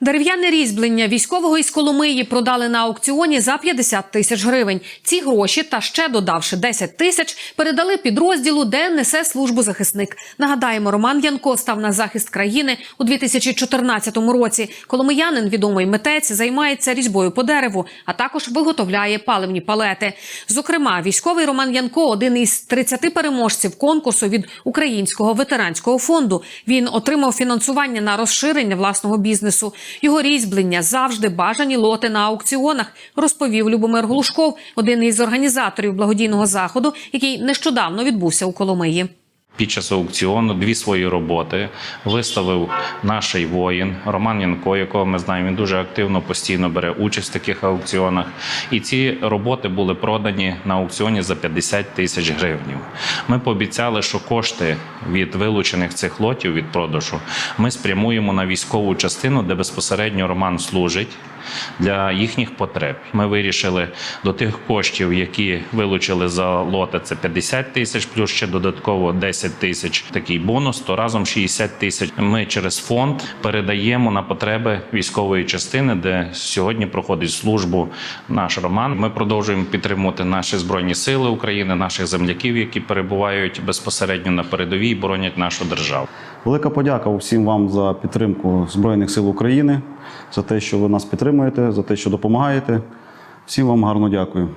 Дерев'яне різьблення військового із Коломиї продали на аукціоні за 50 тисяч гривень. Ці гроші та ще додавши 10 тисяч, передали підрозділу, де несе службу захисник. Нагадаємо, Роман Янко став на захист країни у 2014 році. Коломиянин, відомий митець, займається різьбою по дереву, а також виготовляє паливні палети. Зокрема, військовий Роман Янко один із 30 переможців конкурсу від Українського ветеранського фонду. Він отримав фінансування на розширення власного бізнесу. Його різьблення завжди бажані лоти на аукціонах, розповів Любомир Глушков, один із організаторів благодійного заходу, який нещодавно відбувся у Коломиї. Під час аукціону дві свої роботи виставив наш воїн Роман Янко, якого ми знаємо. Він дуже активно постійно бере участь в таких аукціонах. І ці роботи були продані на аукціоні за 50 тисяч гривень. Ми пообіцяли, що кошти від вилучених цих лотів від продажу ми спрямуємо на військову частину, де безпосередньо Роман служить для їхніх потреб. Ми вирішили до тих коштів, які вилучили за лоти, це 50 тисяч, плюс ще додатково 10 тисяч. Такий бонус, то разом 60 тисяч. Ми через фонд передаємо на потреби військової частини, де сьогодні проходить службу наш Роман. Ми продовжуємо підтримувати наші збройні сили України, наших земляків, які перебувають безпосередньо на передовій, і боронять нашу державу. Велика подяка усім вам за підтримку Збройних сил України, за те, що ви нас підтримуєте, за те, що допомагаєте. Всім вам гарно дякую.